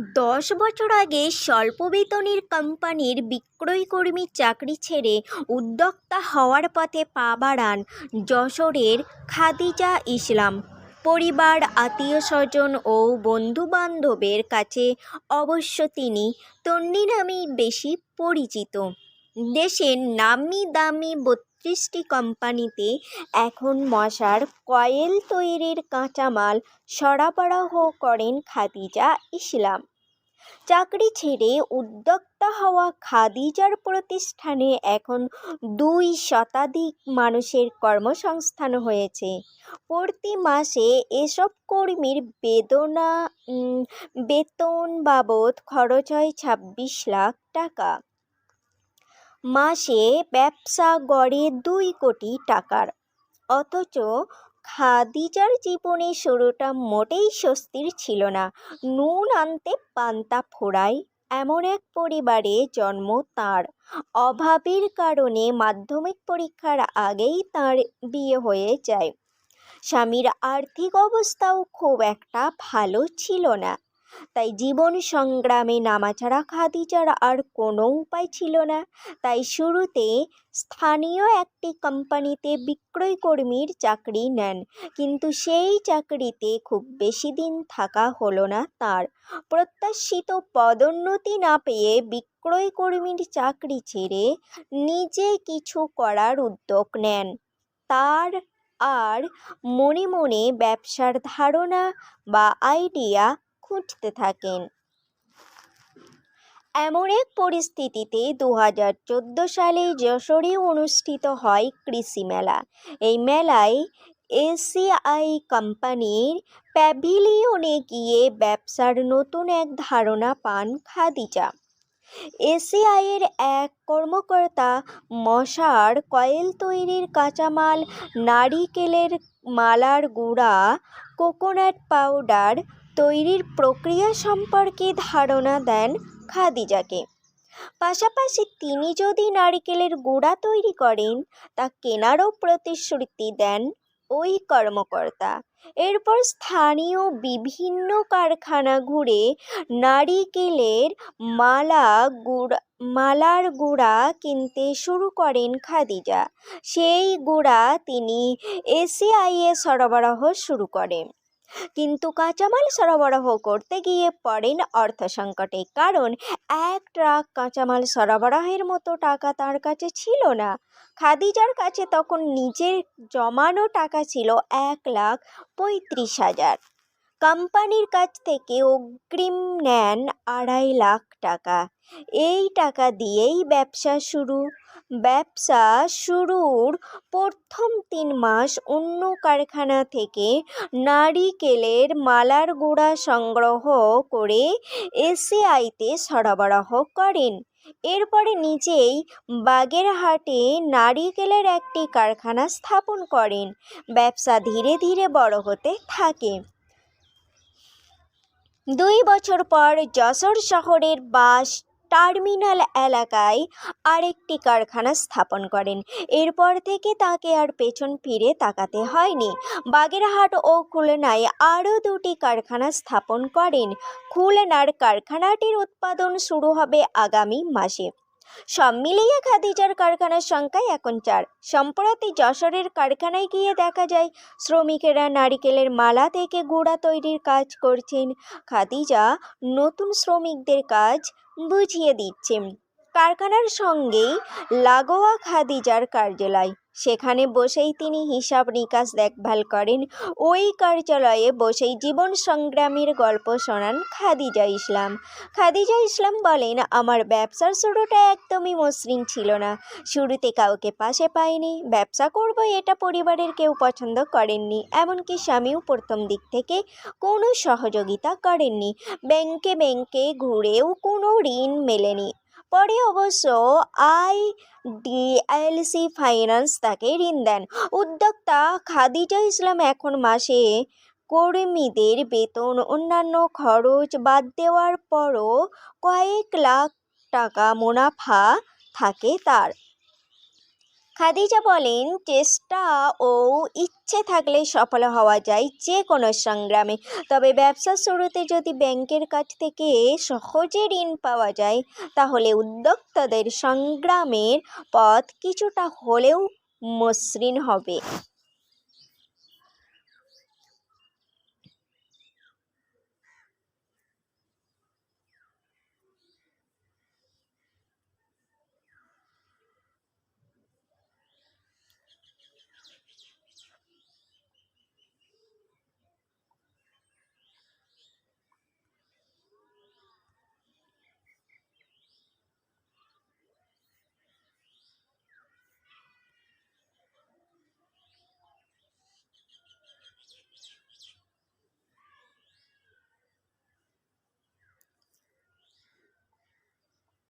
দশ বছর আগে স্বল্প বেতনের কোম্পানির বিক্রয়কর্মীর চাকরি ছেড়ে উদ্যোক্তা হওয়ার পথে পা বাড়ান যশোরের খাদিজা ইসলাম। পরিবার আত্মীয় স্বজন ও বন্ধুবান্ধবের কাছে অবশ্য তিনি তন্নি নামেই বেশি পরিচিত। দেশের নামি দামি বত্রিশটি কোম্পানিতে এখন মশার কয়েল তৈরির কাঁচামাল সরবরাহ করেন খাদিজা ইসলাম। চাকরি ছেড়ে উদ্যোক্তা হওয়া খাদিজার প্রতিষ্ঠানে এখন দুই শতাধিক মানুষের কর্মসংস্থান হয়েছে। প্রতি মাসে এসব কর্মীর বেদনা বেতন বাবদ খরচ হয় ছাব্বিশ লাখ টাকা। মাসে ব্যবসা গড়ে দুই কোটি টাকার। অথচ খাদিজার জীবনে শুরুটা মোটেই স্বস্তির ছিল না। নুন আনতে পান্তা ফোড়ায় এমন এক পরিবারে জন্ম তার। অভাবের কারণে মাধ্যমিক পরীক্ষার আগেই তার বিয়ে হয়ে যায়। স্বামীর আর্থিক অবস্থাও খুব একটা ভালো ছিল না। তাই জীবন সংগ্রামে নামা ছাড়া খাদিজার আর কোনো উপায় ছিল না। তাই শুরুতে স্থানীয় একটি কোম্পানিতে বিক্রয় কর্মীর চাকরি নেন, কিন্তু সেই চাকরিতে খুব বেশি দিন থাকা হলো না তার। প্রত্যাশিত পদোন্নতি না পেয়ে বিক্রয় কর্মীর চাকরি ছেড়ে নিজে কিছু করার উদ্যোগ নেন। তার আর মনে মনে ব্যবসার ধারণা বা আইডিয়া খুঁজতে থাকেন। এমন এক পরিস্থিতিতে দু হাজার চোদ্দ সালে যশোরে অনুষ্ঠিত হয় কৃষি মেলা। এই মেলায় এসিআই কোম্পানির প্যাভিলিয়নে গিয়ে ব্যবসার নতুন এক ধারণা পান খাদিজা। এসিআইয়ের এক কর্মকর্তা মশার কয়েল তৈরির কাঁচামাল, নারিকেলের মালার গুঁড়া, কোকোনাট পাউডার তৈরির প্রক্রিয়া সম্পর্কে ধারণা দেন খাদিজাকে। পাশাপাশি তিনি যদি নারিকেলের গুঁড়া তৈরি করেন, তা কেনারও প্রতিশ্রুতি দেন ওই কর্মকর্তা। এরপর স্থানীয় বিভিন্ন কারখানা ঘুরে নারিকেলের মালা গুড়া, মালার গুঁড়া কিনতে শুরু করেন খাদিজা। সেই গুঁড়া তিনি এসিআইয়ে সরবরাহ শুরু করেন। কিন্তু কাঁচামাল সরবরাহ করতে গিয়ে পড়েন অর্থ সংকটে কারণ এক ট্রাক কাঁচামাল সরবরাহের মতো টাকা তার কাছে ছিল না। খাদিজার কাছে তখন নিজের জমানো টাকা ছিল এক লাখ পঁয়ত্রিশ হাজার। কোম্পানির কাছ থেকে অগ্রিম নেন আড়াই লাখ টাকা। এই টাকা দিয়েই ব্যবসা শুরু। ব্যবসা শুরুর প্রথম তিন মাস অন্য কারখানা থেকে নারিকেলের মালার গুঁড়া সংগ্রহ করে এসিআইতে সরবরাহ করেন। এরপরে নিজেই বাগেরহাটে নারিকেলের একটি কারখানা স্থাপন করেন। ব্যবসা ধীরে ধীরে বড় হতে থাকে। দুই বছর পর যশোর শহরের বাস টার্মিনাল এলাকায় আরেকটি কারখানা স্থাপন করেন। এরপর থেকে তাকে আর পেছন ফিরে তাকাতে হয়নি। বাগেরহাট ও খুলনায় আরও দুটি কারখানা স্থাপন করেন। খুলনার কারখানাটির উৎপাদন শুরু হবে আগামী মাসে। সব মিলিয়ে খাদিজার কারখানার সংখ্যায় এখন চার। সম্প্রতি যশোরের কারখানায় গিয়ে দেখা যায়, শ্রমিকেরা নারিকেলের মালা থেকে গুঁড়া তৈরির কাজ করছেন। খাদিজা, নতুন শ্রমিকদের কাজ বুঝিয়ে দিচ্ছেন। কারখানার সঙ্গেই লাগোয়া খাদিজার কার্যালয়। সেখানে বসেই তিনি হিসাব নিকাশ দেখভাল করেন। ওই কার্যালয়ে বসেই জীবন সংগ্রামের গল্প শোনান খাদিজা ইসলাম। খাদিজা ইসলাম বলেন, আমার ব্যবসার শুরুটা একদমই মসৃণ ছিল না। শুরুতে কাউকে পাশে পাইনি। ব্যবসা করব এটা পরিবারের কেউ পছন্দ করেননি। এমনকি স্বামীও প্রথম দিক থেকে কোনো সহযোগিতা করেননি। ব্যাংকে ব্যাংকে ঘুরেও কোনো ঋণ মেলেনি। পরে অবশ্য আই ডিএলসি ফাইন্যান্স তাকে ঋণ দেন। উদ্যোক্তা খাদিজা ইসলাম এখন মাসে কর্মীদের বেতন, অন্যান্য খরচ বাদ দেওয়ার পরও কয়েক লাখ টাকা মুনাফা থাকে তার। খাদিজা বলেন, চেষ্টা ও ইচ্ছে থাকলে সফল হওয়া যায় যে কোনো সংগ্রামে। তবে ব্যবসা শুরুতে যদি ব্যাংকের কাছ থেকে সহজে ঋণ পাওয়া যায়, তাহলে উদ্যোক্তাদের সংগ্রামের পথ কিছুটা হলেও মসৃণ হবে।